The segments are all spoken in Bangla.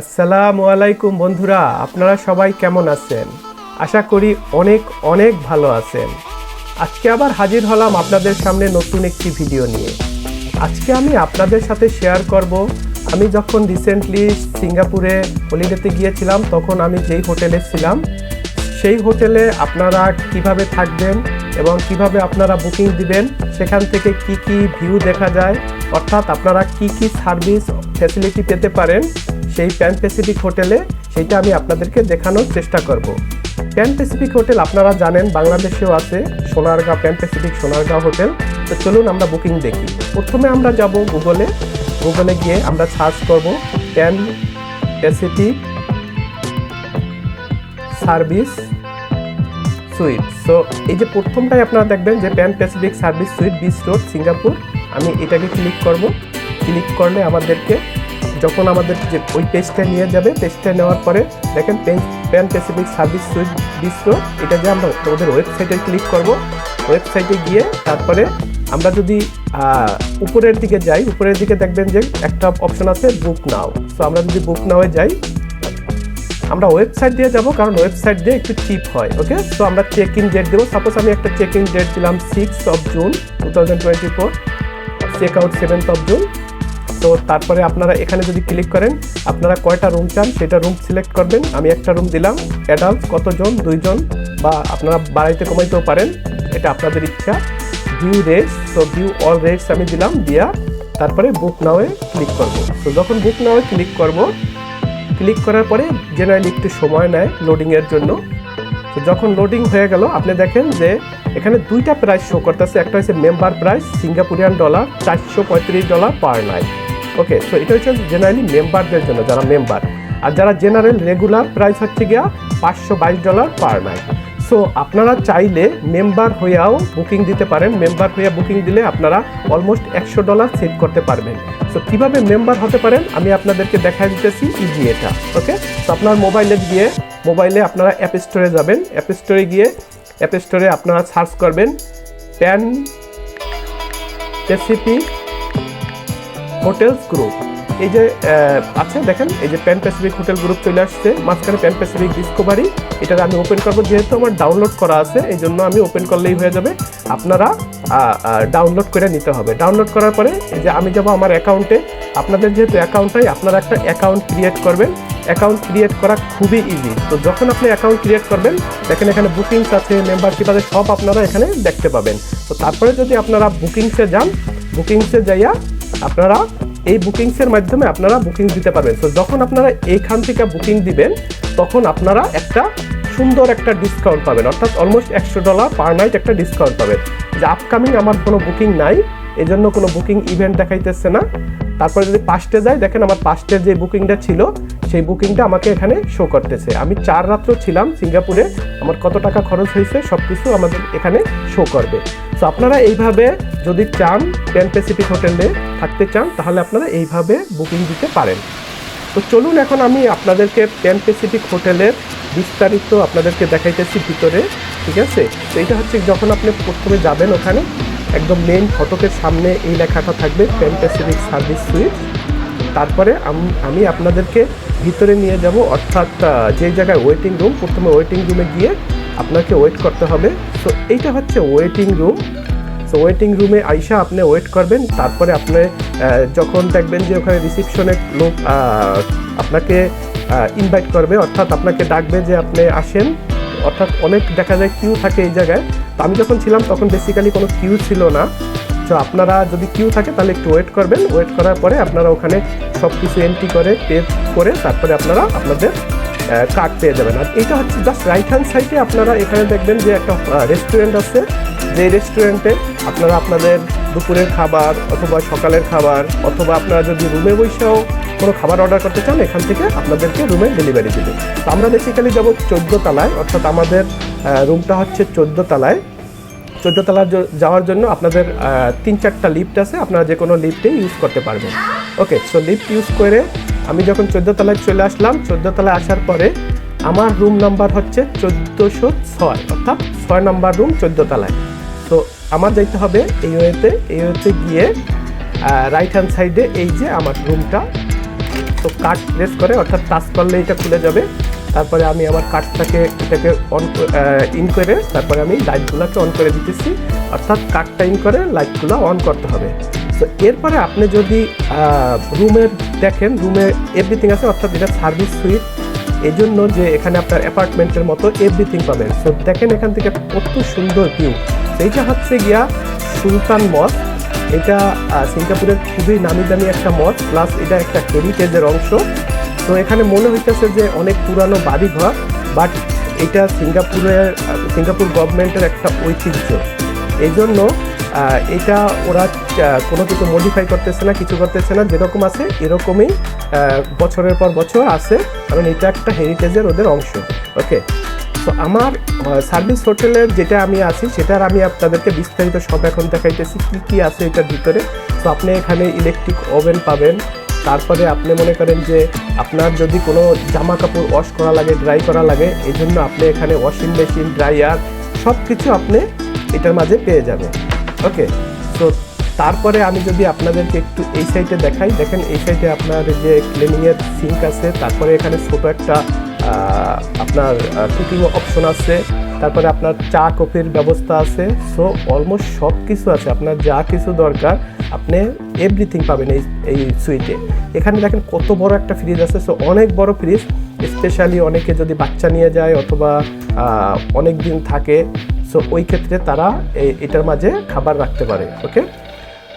আসসালামু আলাইকুম বন্ধুরা, আপনারা সবাই কেমন আছেন? আশা করি অনেক অনেক ভালো আছেন। আজকে আবার হাজির হলাম আপনাদের সামনে নতুন একটি ভিডিও নিয়ে। আজকে আমি আপনাদের সাথে শেয়ার করব, আমি যখন রিসেন্টলি সিঙ্গাপুরে হলিডেতে গিয়েছিলাম, তখন আমি যেই হোটেলে ছিলাম, সেই হোটেলে আপনারা কীভাবে থাকবেন এবং কীভাবে আপনারা বুকিং দিবেন, সেখান থেকে কি কি ভিউ দেখা যায়, অর্থাৎ আপনারা কি কি সার্ভিস ফ্যাসিলিটি পেতে পারেন সেই প্যান প্যাসিফিক হোটেলে সেইটা আমি আপনাদেরকে দেখানোর চেষ্টা করব। প্যান প্যাসিফিক হোটেল আপনারা জানেন, বাংলাদেশেও আছে Sonargaon Pan Pacific Sonargaon hotel. তো চলুন আমরা বুকিং দেখি। প্রথমে আমরা যাব গুগলে গুগলে গিয়ে আমরা সার্চ করব Pan Pacific service suite so এই যে প্রথমটাই আপনারা দেখবেন যে Pan Pacific service suite beach road Singapore আমি এটাকে ক্লিক করব। ক্লিক করলে আমাদেরকে যখন আমাদের যে ওই পেজটা নিয়ে যাবে পেজটা নেওয়ার পরে দেখেন Pan Pacific service beach road এটা যে আমরা ওদের ওয়েবসাইটে ক্লিক করব ওয়েবসাইটে গিয়ে তারপরে আমরা যদি উপরের দিকে যাই, উপরের দিকে দেখবেন যে একটা অপশন আছে বুক নাও সো আমরা যদি বুক নাওয়ে যাই, আমরা ওয়েবসাইট দিয়ে যাব, কারণ ওয়েবসাইট দিয়ে একটু চিপ হয় ওকে তো আমরা চেক ইন ডেট দেবো। সাপোজ আমি একটা চেক ইন ডেট দিলাম six of June two thousand twenty four check out seventh of June তো তারপরে আপনারা এখানে যদি ক্লিক করেন, আপনারা কয়টা রুম চান সেটা রুম সিলেক্ট করবেন। আমি একটা রুম দিলাম অ্যাডাল্ট কতজন, দুইজন, বা আপনারা বাড়াইতে কমাইতেও পারেন, এটা আপনাদের ইচ্ছা। ভিউ রেটস তো ভিউ অল রেটস আমি দিলাম দিয়া তারপরে বুক নাওয়ে ক্লিক করব। তো যখন বুক নাওয়ে ক্লিক করব ক্লিক করার পরে জেনারেলি একটু সময় নেয় লোডিংয়ের জন্য। তো যখন লোডিং হয়ে গেল, আপনি দেখেন যে এখানে দুইটা প্রাইস শো করতেছে। একটা হচ্ছে মেম্বার প্রাইস সিঙ্গাপুরিয়ান ডলার চারশো পঁয়ত্রিশ ডলার পার নাইট ওকে তো এটা হচ্ছে জেনারেলি মেম্বারদের জন্য, যারা মেম্বার আর যারা জেনারেল রেগুলার প্রাইস হচ্ছে গিয়া পাঁচশো বাইশ ডলার পার নাইট সো আপনারা চাইলে মেম্বার হইয়াও বুকিং দিতে পারেন। মেম্বার হইয়া বুকিং দিলে আপনারা অলমোস্ট একশো ডলার সেভ করতে পারবেন। সো কীভাবে মেম্বার হতে পারেন? আমি আপনাদেরকে দেখা দিতেছি ইজি এটা ওকে তো আপনার মোবাইলে গিয়ে মোবাইলে আপনারা অ্যাপ স্টোরে যাবেন। অ্যাপ স্টোরে গিয়ে অ্যাপ স্টোরে আপনারা সার্চ করবেন প্যান প্যাসিফিক হোটেলস গ্রুপ এই যে আছে, দেখেন, এই যে প্যান প্যাসিফিক হোটেল গ্রুপ চলে আসছে, মাঝখানে প্যান প্যাসিফিক ডিসকভারি এটা আমি ওপেন করব, যেহেতু আমার ডাউনলোড করা আছে, এই জন্য আমি ওপেন করলেই হয়ে যাবে। আপনারা ডাউনলোড করে নিতে হবে। ডাউনলোড করার পরে যে আমি যাব আমার অ্যাকাউন্টে আপনাদের যেহেতু অ্যাকাউন্টটাই আপনারা একটা অ্যাকাউন্ট ক্রিয়েট করবেন। অ্যাকাউন্ট ক্রিয়েট করা খুবই ইজি তো যখন আপনি অ্যাকাউন্ট ক্রিয়েট করবেন, দেখেন এখানে বুকিংস আছে মেম্বারশিপ আছে, সব আপনারা এখানে দেখতে পাবেন। তো তারপরে যদি আপনারা বুকিংসে যান বুকিংসে যাইয়া আপনারা এই বুকিংসের মাধ্যমে আপনারা বুকিং দিতে পারবেন। তো যখন আপনারা এইখান থেকে বুকিং দিবেন, তখন আপনারা একটা সুন্দর একটা ডিসকাউন্ট পাবেন। অর্থাৎ অলমোস্ট একশো ডলার পার নাইট একটা ডিসকাউন্ট পাবেন। যে আপকামিং আমার কোনো বুকিং নাই এই জন্য কোনো বুকিং ইভেন্ট দেখাইতেছে না। তারপরে যদি পাস্টে যাই দেখেন আমার পাস্টের যে বুকিংটা ছিল, সেই বুকিংটা আমাকে এখানে শো করতেছে। আমি চার রাত্র ছিলাম সিঙ্গাপুরে, আমার কত টাকা খরচ হয়েছে সব কিছু আমাদের এখানে শো করবে। তো আপনারা এইভাবে যদি চান প্যান প্যাসিফিক হোটেলে থাকতে চান, তাহলে আপনারা এইভাবে বুকিং দিতে পারেন। তো চলুন এখন আমি আপনাদেরকে প্যান প্যাসিফিক হোটেলের বিস্তারিত আপনাদেরকে দেখাইতেছি ভিতরে, ঠিক আছে? তো এটা হচ্ছে যখন আপনি প্রথমে যাবেন ওখানে, একদম মেইন ফটকের সামনে এই লেখাটা থাকবে প্যান প্যাসিফিক সার্ভিস সুইট তারপরে আমি আপনাদেরকে ভিতরে নিয়ে যাব, অর্থাৎ যে জায়গায় ওয়েটিং রুম প্রথমে ওয়েটিং রুমে গিয়ে আপনাকে ওয়েট করতে হবে। সো এইটা হচ্ছে ওয়েটিং রুম তো ওয়েটিং রুমে আইসা আপনি ওয়েট করবেন। তারপরে আপনি যখন দেখবেন যে ওখানে রিসিপশনের লোক আপনাকে ইনভাইট করবে, অর্থাৎ আপনাকে ডাকবে যে আপনি আসেন। অর্থাৎ অনেক দেখা যায় কিউ থাকে এই জায়গায়। তো আমি যখন ছিলাম, তখন বেসিক্যালি কোনো কিউ ছিল না। তো আপনারা যদি কিউ থাকে, তাহলে একটু ওয়েট করবেন। ওয়েট করার পরে আপনারা ওখানে সব কিছু এন্ট্রি করে পে করে, তারপরে আপনারা আপনাদের কার্ড পেয়ে যাবেন। আর এটা হচ্ছে জাস্ট রাইট হ্যান্ড সাইডে আপনারা এখানে দেখবেন যে একটা রেস্টুরেন্ট আছে। যে রেস্টুরেন্টে আপনারা আপনাদের দুপুরের খাবার অথবা সকালের খাবার অথবা আপনারা যদি রুমে বসেও কোনো খাবার অর্ডার করতে চান, এখান থেকে আপনাদেরকে রুমে ডেলিভারি দেবে। তো আমরা বেসিক্যালি যাব চোদ্দ তলায়। অর্থাৎ আমাদের রুমটা হচ্ছে চোদ্দ তলায়। চোদ্দ তলা যাওয়ার জন্য আপনাদের তিন চারটা লিফট আছে। আপনারা যে কোনো লিফটে ইউজ করতে পারবেন। ওকে সো লিফট ইউজ করে আমি যখন চোদ্দ তলায় চলে আসলাম চোদ্দ তলায় আসার পরে আমার রুম নাম্বার হচ্ছে চোদ্দোশো ছয়, অর্থাৎ ছয় নাম্বার রুম তলায় তো আমার যাইতে হবে এই ওয়েতে এই ওয়েতে গিয়ে রাইট হ্যান্ড সাইডে এই যে আমার রুমটা তো কার্ড প্রেস করে, অর্থাৎ টাচ করলে এটা খুলে যাবে। তারপরে আমি আমার কার্ডটাকে এটাকে অন ইন করে, তারপরে আমি লাইটগুলোকে অন করে দিতেছি। অর্থাৎ কার্ডটা ইন করে লাইটগুলো অন করতে হবে। তো এরপরে আপনি যদি রুমের দেখেন রুমে এভরিথিং আছে, অর্থাৎ এটা সার্ভিস সুইট এই জন্য যে এখানে আপনার অ্যাপার্টমেন্টের মতো এভরিথিং পাবেন। সো দেখেন এখান থেকে কত সুন্দর ভিউ এইটা হচ্ছে গিয়া সুলতান মস এটা সিঙ্গাপুরের খুবই নামি দামি একটা মঠ প্লাস এটা একটা হেরিটেজের অংশ। তো এখানে মনে হইতেছে যে অনেক পুরানো বাড়িঘর বাট এটা সিঙ্গাপুরের, সিঙ্গাপুর গভর্নমেন্টের একটা ঐতিহ্য। এই জন্য এটা ওরা কোনো কিছু মডিফাই করতেছে না, কিছু করতেছে না, যেরকম আছে এরকমই বছরের পর বছর আছে, কারণ এটা একটা হেরিটেজের ওদের অংশ। ওকে তো আমার সার্ভিস হোটেলের যেটা আমি আছি, সেটার আমি আপনাদেরকে বিস্তারিত সব এখন দেখাইতেছি, কী কী আছে এটার ভিতরে। তো আপনি এখানে ইলেকট্রিক ওভেন পাবেন, তারপরে আপনি মনে করেন যে আপনার যদি কোনো জামা কাপড় ওয়াশ করা লাগে ড্রাই করা লাগে এই জন্য আপনি এখানে ওয়াশিং মেশিন ড্রায়ার সব কিছু আপনি এটার মাঝে পেয়ে যাবেন। ওকে তো তারপরে আমি যদি আপনাদেরকে একটু এই সাইডে দেখাই, দেখেন এই সাইডে আপনার যে ক্লিনিংয়ের সিঙ্ক আছে, তারপরে এখানে ছোটো একটা আপনার কুকিং অপশন আছে, তারপরে আপনার চা কফির ব্যবস্থা আছে সো অলমোস্ট সব কিছু আছে, আপনার যা কিছু দরকার, আপনি এভরিথিং পাবেন এই এই সুইটে এখানে দেখেন কত বড় একটা ফ্রিজ আছে সো অনেক বড় ফ্রিজ স্পেশালি অনেকে যদি বাচ্চা নিয়ে যায় অথবা অনেক দিন থাকে সো ওই ক্ষেত্রে তারা এটার মাঝে খাবার রাখতে পারে, ওকে?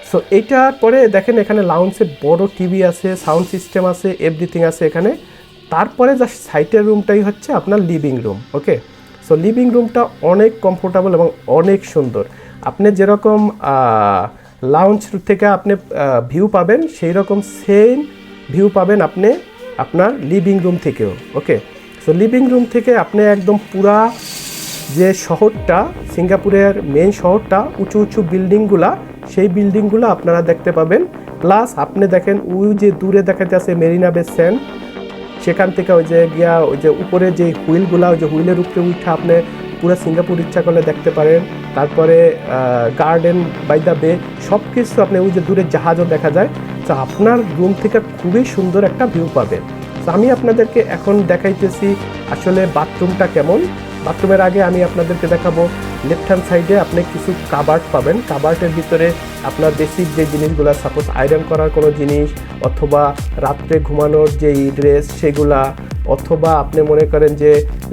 সো এইটার পরে দেখেন এখানে লাউন্সে বড় টিভি আছে সাউন্ড সিস্টেম আছে এভরিথিং আছে এখানে। তারপরে জাস্ট সাইটের রুমটাই হচ্ছে আপনার living room okay? So living রুমটা অনেক কমফোর্টেবল এবং অনেক সুন্দর। আপনি যেরকম লাউঞ্জ থেকে আপনি ভিউ পাবেন সেই রকম সেম ভিউ পাবেন আপনি আপনার লিভিং রুম থেকেও, ওকে? সো লিভিং রুম থেকে আপনি একদম পুরা যে শহরটা, সিঙ্গাপুরের মেন শহরটা, উঁচু উঁচু বিল্ডিংগুলা, সেই বিল্ডিংগুলো আপনারা দেখতে পাবেন। প্লাস আপনি দেখেন ওই যে দূরে দেখাতে আছে মেরিনা বে স্যান্ড সেখান থেকে ওই যে গিয়া ওই যে উপরে যে হুইলগুলা, ওই যে হুইলের উপরে উঠে আপনি পুরো সিঙ্গাপুর ইচ্ছা করলে দেখতে পারেন। তারপরে গার্ডেন বাই দ্য বে সব কিছু আপনি ওই যে দূরে জাহাজও দেখা যায়। তো আপনার রুম থেকে খুবই সুন্দর একটা ভিউ পাবেন। তো আমি আপনাদেরকে এখন দেখাইতেছি আসলে বাথরুমটা কেমন। বাথরুমের আগে আমি আপনাদেরকে দেখাবো লেফট হ্যান্ড সাইডে আপনি কিছু কাবার্ড পাবেন। কাবার্টের ভিতরে আপনার বেসিক যে জিনিসগুলো সাপোজ আয়রন করার কোনো জিনিস অথবা রাত্রে ঘুমানোর যেই ড্রেস সেগুলা, অথবা আপনি মনে করেন যে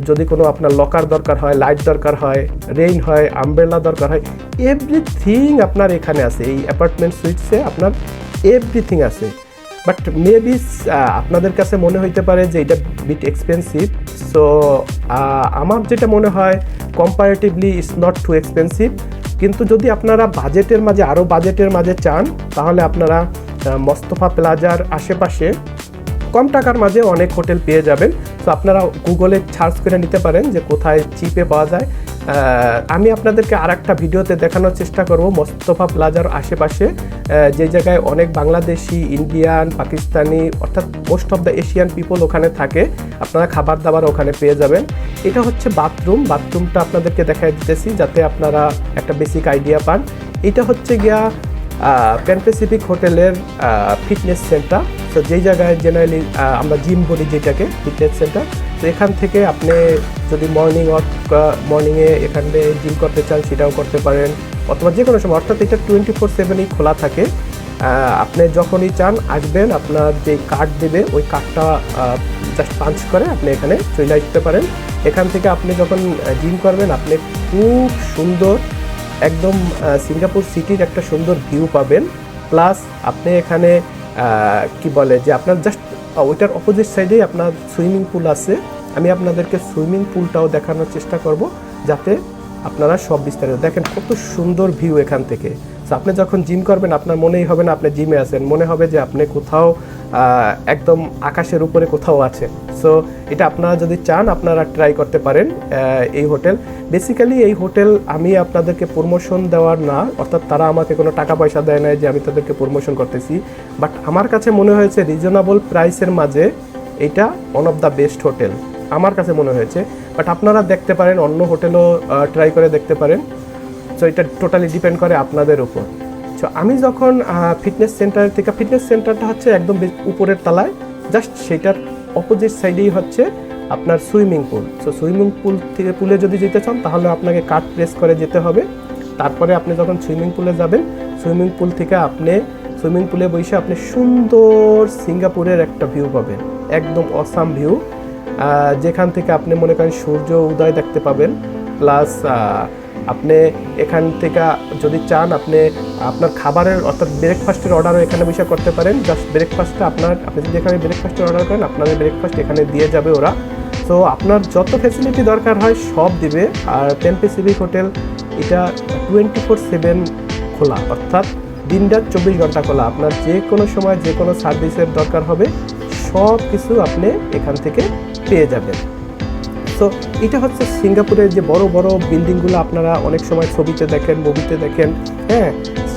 যদি কোনো আপনার লকার দরকার হয় লাইট দরকার হয় রেইন হয় আমব্রেলা দরকার হয় এভরিথিং আপনার এখানে আছে। এই অ্যাপার্টমেন্ট সুইটসে আপনার এভরিথিং আছে। বাট মেবি আপনাদের কাছে মনে হইতে পারে যে এটা বিট এক্সপেন্সিভ সো আমার যেটা মনে হয় comparatively it's not too expensive কিন্তু যদি আপনারা বাজেটের মাঝে আরও বাজেটের মাঝে চান, তাহলে আপনারা মস্তফা প্লাজার আশেপাশে কম টাকার মাঝে অনেক হোটেল পেয়ে যাবেন। তো আপনারা গুগলে সার্চ করে নিতে পারেন যে কোথায় চিপে পাওয়া যায়। আমি আপনাদেরকে আর একটা ভিডিওতে দেখানোর চেষ্টা করব মোস্তফা প্লাজার আশেপাশে যে জায়গায় অনেক বাংলাদেশি, ইন্ডিয়ান, পাকিস্তানি, অর্থাৎ most of the Asian people ওখানে থাকে। আপনারা খাবার দাবার ওখানে পেয়ে যাবেন। এটা হচ্ছে বাথরুম বাথরুমটা আপনাদেরকে দেখাই দিতেছি যাতে আপনারা একটা বেসিক আইডিয়া পান। এটা হচ্ছে গিয়া প্যান প্যাসিফিক হোটেলের ফিটনেস সেন্টার তো যেই জায়গায় জেনারেলি আমরা জিম বলি যেটাকে ফিটনেস সেন্টার তো এখান থেকে আপনি যদি মর্নিং ওয়াক মর্নিংয়ে এখানে জিম করতে চান সেটাও করতে পারেন, অথবা যে কোনো সময়, অর্থাৎ এটা টোয়েন্টি ফোর সেভেনই খোলা থাকে আপনি যখনই চান আসবেন, আপনার যে কার্ড দেবে, ওই কার্ডটা জাস্ট পাঞ্চ করে আপনি এখানে চলে আসতে পারেন। এখান থেকে আপনি যখন জিম করবেন, আপনি খুব সুন্দর একদম সিঙ্গাপুর সিটির একটা সুন্দর ভিউ পাবেন। প্লাস আপনি এখানে কি বলে যে আপনার জাস্ট ওইটার অপোজিট সাইডেই আপনার সুইমিং পুল আছে। আমি আপনাদেরকে সুইমিং পুলটাও দেখানোর চেষ্টা করব, যাতে আপনারা সব বিস্তারিত দেখেন, কত সুন্দর ভিউ এখান থেকে। আপনি যখন জিম করবেন, আপনার মনেই হবে না আপনি জিমে আছেন। মনে হবে যে আপনি কোথাও একদম আকাশের উপরে কোথাও আছে। সো এটা আপনারা যদি চান, আপনারা ট্রাই করতে পারেন এই হোটেল। বেসিক্যালি এই হোটেল আমি আপনাদেরকে প্রমোশন দেওয়ার না, অর্থাৎ তারা আমাকে কোনো টাকা পয়সা দেয় না যে আমি তাদেরকে প্রমোশন করতেছি। বাট আমার কাছে মনে হয়েছে রিজনেবল প্রাইসের মাঝে এটা one of the best hotel আমার কাছে মনে হয়েছে। বাট আপনারা দেখতে পারেন, অন্য হোটেলও ট্রাই করে দেখতে পারেন। সো এটা টোটালি ডিপেন্ড করে আপনাদের উপর। সো আমি যখন ফিটনেস সেন্টার থেকে ফিটনেস সেন্টারটা হচ্ছে একদম উপরের তলায় জাস্ট সেটার অপোজিট সাইডেই হচ্ছে আপনার swimming pool so swimming pool থেকে পুলে যদি যেতে চান, তাহলে আপনাকে কাঠ প্রেস করে যেতে হবে। তারপরে আপনি যখন সুইমিং পুলে যাবেন সুইমিং পুল থেকে আপনি সুইমিং পুলে বসে আপনি সুন্দর সিঙ্গাপুরের একটা ভিউ পাবেন। একদম অসাম ভিউ যেখান থেকে আপনি মনে করেন সূর্য, উদয় দেখতে পাবেন। প্লাস আপনি এখান থেকে যদি চান, আপনি আপনার খাবারের অর্থাৎ ব্রেকফাস্টের অর্ডারও এখানে বসে করতে পারেন। জাস্ট ব্রেকফাস্টটা আপনার, আপনি যদি এখানে ব্রেকফাস্টের অর্ডার করেন, আপনাদের ব্রেকফাস্ট এখানে দিয়ে যাবে ওরা। তো আপনার যত ফ্যাসিলিটি দরকার হয়, সব দিবে। আর টেন পেসিফিক হোটেল এটা টোয়েন্টি ফোর সেভেন খোলা। অর্থাৎ দিনরাত চব্বিশ ঘণ্টা খোলা। আপনার যে কোনো সময়, যে কোনো সার্ভিসের দরকার হবে সব কিছু আপনি এখান থেকে পেয়ে যাবেন। তো এটা হচ্ছে সিঙ্গাপুরের যে বড় বড় বিল্ডিংগুলো আপনারা অনেক সময় ছবিতে দেখেন মুভিতে দেখেন হ্যাঁ?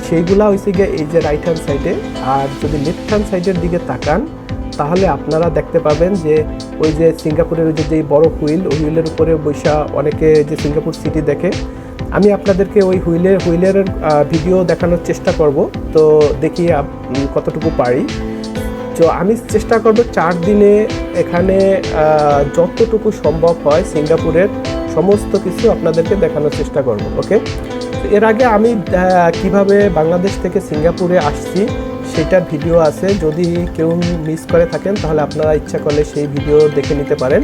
সেইগুলা হয়েছে গিয়ে এই যে রাইট হ্যান্ড সাইডে আর যদি লেফট হ্যান্ড সাইডের দিকে তাকান, তাহলে আপনারা দেখতে পাবেন যে ওই যে সিঙ্গাপুরের ওই যে যেই বড় হুইল, ওই হুইলের উপরে বৈশা অনেকে যে সিঙ্গাপুর সিটি দেখে। আমি আপনাদেরকে ওই হুইলের হুইলের ভিডিও দেখানোর চেষ্টা করব। তো দেখি কতটুকু পারি। তো আমি চেষ্টা করব চার দিনে এখানে যতটুকু সম্ভব হয় সিঙ্গাপুরের সমস্ত কিছু আপনাদেরকে দেখানোর চেষ্টা করব, ওকে? এর আগে আমি কীভাবে বাংলাদেশ থেকে সিঙ্গাপুরে আসছি সেটার ভিডিও আছে, যদি কেউ মিস করে থাকেন তাহলে আপনারা ইচ্ছা করলে সেই ভিডিও দেখে নিতে পারেন।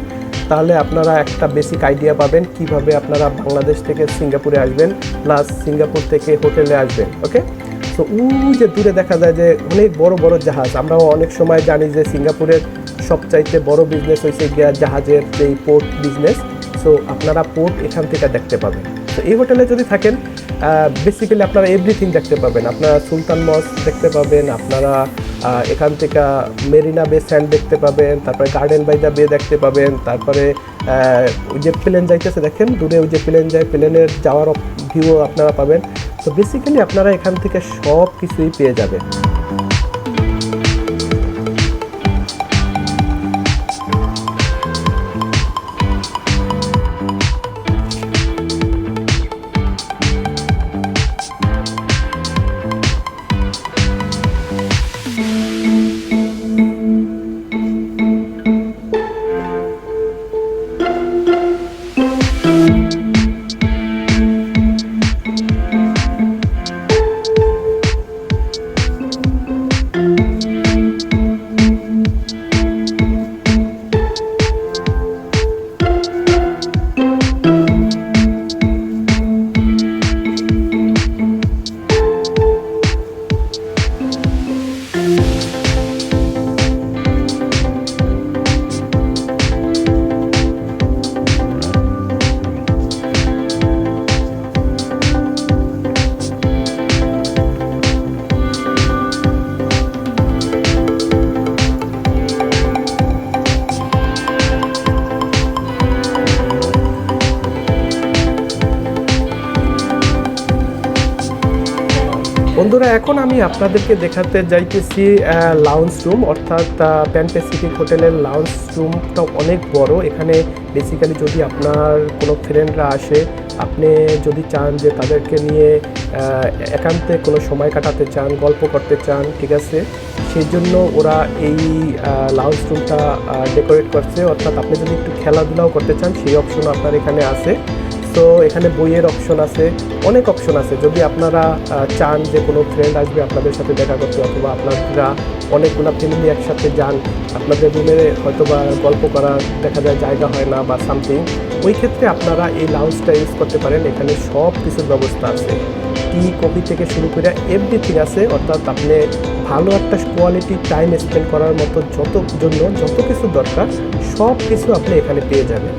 তাহলে আপনারা একটা বেসিক আইডিয়া পাবেন কীভাবে আপনারা বাংলাদেশ থেকে সিঙ্গাপুরে আসবেন, প্লাস সিঙ্গাপুর থেকে হোটেলে আসবেন, ওকে? তো ওই যে দূরে দেখা যায় যে অনেক বড় বড় জাহাজ। আমরাও অনেক সময় জানি যে সিঙ্গাপুরের সবচাইতে বড় বিজনেস হয়েছে জাহাজের যেই পোর্ট বিজনেস সো আপনারা পোর্ট এখান থেকে দেখতে পাবেন। তো এই হোটেলে যদি থাকেন বেসিক্যালি আপনারা এভরিথিং দেখতে পাবেন। আপনারা সুলতান মস দেখতে পাবেন, আপনারা এখান থেকে মেরিনা বে স্যান্ড দেখতে পাবেন, তারপরে গার্ডেন বাই দ্য বে দেখতে পাবেন, তারপরে ওই যে প্লেন যাইতেছে, দেখেন, দূরে ওই যে প্লেন যায়, প্লেনের যাওয়ার ভিউ আপনারা পাবেন। তো বেসিক্যালি আপনারা এখান থেকে সব কিছুই পেয়ে যাবেন। বন্ধুরা, এখন আমি আপনাদেরকে দেখাতে যাইতেছি লাউন্স রুম অর্থাৎ প্যান প্যাসিফিক হোটেলের লাউন্স রুমটা অনেক বড়। এখানে বেসিক্যালি যদি আপনার কোনো ফ্রেন্ডরা আসে, আপনি যদি চান যে তাদেরকে নিয়ে একান্তে কোনো সময় কাটাতে চান, গল্প করতে চান, ঠিক আছে? সেই জন্য ওরা এই লাউন্স রুমটা ডেকোরেট করছে। অর্থাৎ আপনি যদি একটু খেলাধুলাও করতে চান, সেই অপশন আপনার এখানে আছে। তো এখানে বইয়ের অপশন আছে, অনেক অপশন আছে। যদি আপনারা চান যে কোনো ফ্রেন্ড আসবে আপনাদের সাথে দেখা করতে অথবা আপনারা অনেকগুলো ফ্যামিলি একসাথে যান, আপনাদের রুমে হয়তো বা গল্প করার দেখা যায় জায়গা হয় না বা সামথিং ওই ক্ষেত্রে আপনারা এই লাউঞ্জটা ইউজ করতে পারেন। এখানে সব কিছুর ব্যবস্থা আছে। টি কফি থেকে শুরু করে এভরিথিং আছে, অর্থাৎ আপনি ভালো একটা কোয়ালিটি টাইম স্পেন্ড করার মতো যত জন্য, যত কিছু দরকার, সব কিছু আপনি এখানে পেয়ে যাবেন।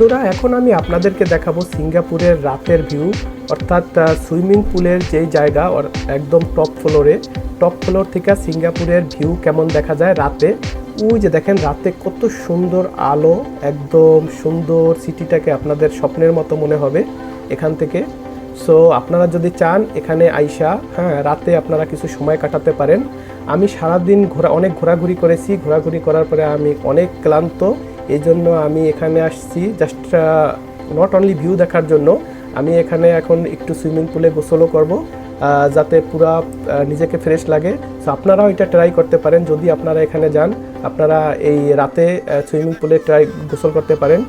বন্ধুরা, এখন আমি আপনাদেরকে দেখাবো সিঙ্গাপুরের রাতের ভিউ, অর্থাৎ সুইমিং পুলের যেই জায়গা একদম টপ ফ্লোরে। টপ ফ্লোর থেকে সিঙ্গাপুরের ভিউ কেমন দেখা যায় রাতে? ওই যে দেখেন, রাতে কত সুন্দর আলো, একদম সুন্দর সিটিটাকে আপনাদের স্বপ্নের মতো মনে হবে এখান থেকে। সো, আপনারা যদি চান, এখানে আইসা হ্যাঁ রাতে আপনারা কিছু সময় কাটাতে পারেন। আমি সারাদিন ঘোরা, অনেক ঘোরাঘুরি করেছি। ঘোরাঘুরি করার পরে আমি অনেক ক্লান্ত এই জন্য আমি এখানে আসছি জাস্ট নট অনলি ভিউ দেখার জন্য, আমি এখানে এখন একটু সুইমিং পুলে গোসলও করব যাতে পুরা নিজেকে ফ্রেশ লাগে। সো আপনারাও এটা ট্রাই করতে পারেন, যদি আপনারা এখানে যান, আপনারা এই রাতে সুইমিং পুলে ট্রাই গোসল করতে পারেন।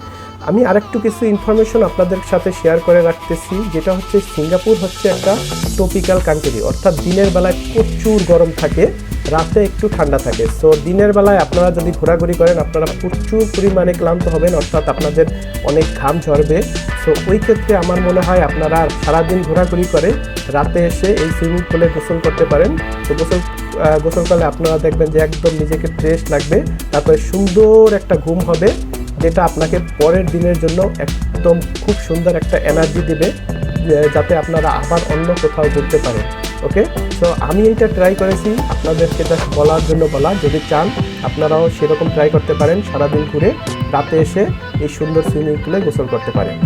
আমি আরেকটু কিছু ইনফরমেশন আপনাদের সাথে শেয়ার করে রাখতেছি, যেটা হচ্ছে সিঙ্গাপুর হচ্ছে একটা ট্রপিক্যাল কান্ট্রি অর্থাৎ দিনের বেলায় প্রচুর গরম থাকে। রাতে একটু ঠান্ডা থাকে। সো দিনের বেলায় আপনারা যদি ঘোরাঘুরি করেন আপনারা প্রচুর পরিমাণে ক্লান্ত হবেন অর্থাৎ আপনাদের অনেক ঘাম ঝরবে। সো ওই ক্ষেত্রে আমার মনে হয় আপনারা সারাদিন ঘোরাঘুরি করে রাতে এসে এই সুইমিং পুলে গোসল করতে পারেন। তো গোসল আহ, গোসল করলে আপনারা দেখবেন যে একদম নিজেকে ফ্রেশ লাগবে। তারপরে সুন্দর একটা ঘুম হবে যেটা আপনাকে পরের দিনের জন্য একদম খুব সুন্দর একটা এনার্জি দেবে যাতে আপনারা আবার অন্য কোথাও ঘুরতে পারেন। ওকে তো আমি এইটা ট্রাই করেছি। আপনাদেরকে জাস্ট বলার জন্য বলা। যদি চান, আপনারাও সেরকম ট্রাই করতে পারেন। সারাদিন ঘুরে রাতে এসে এই সুন্দর সুইমিং পুলে গোসল করতে পারেন।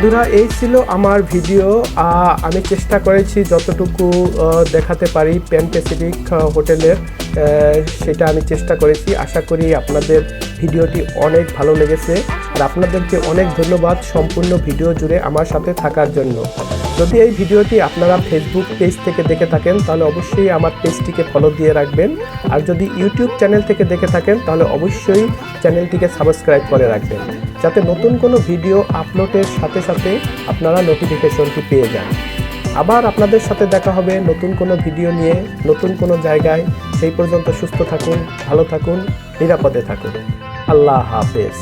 বন্ধুরা, এই ছিল আমার ভিডিও। আমি চেষ্টা করেছি যতটুকু দেখাতে পারি প্যান প্যাসিফিক হোটেলের সেটা আমি চেষ্টা করেছি। আশা করি আপনাদের ভিডিওটি অনেক ভালো লেগেছে। আর আপনাদেরকে অনেক ধন্যবাদ সম্পূর্ণ ভিডিও জুড়ে আমার সাথে থাকার জন্য। যদি এই ভিডিওটি আপনারা ফেসবুক পেজ থেকে দেখে থাকেন, তাহলে অবশ্যই আমার পেজটিকে ফলো দিয়ে রাখবেন। আর যদি ইউটিউব চ্যানেল থেকে দেখে থাকেন, তাহলে অবশ্যই চ্যানেলটিকে সাবস্ক্রাইব করে রাখবেন। যাতে নতুন কোনো ভিডিও আপলোডের সাথে সাথে আপনারা নোটিফিকেশনটি পেয়ে যান। আবার আপনাদের সাথে দেখা হবে নতুন কোনো ভিডিও নিয়ে, নতুন কোনো জায়গায়। সেই পর্যন্ত সুস্থ থাকুন, ভালো থাকুন, নিরাপদে থাকুন। আল্লাহ হাফেজ।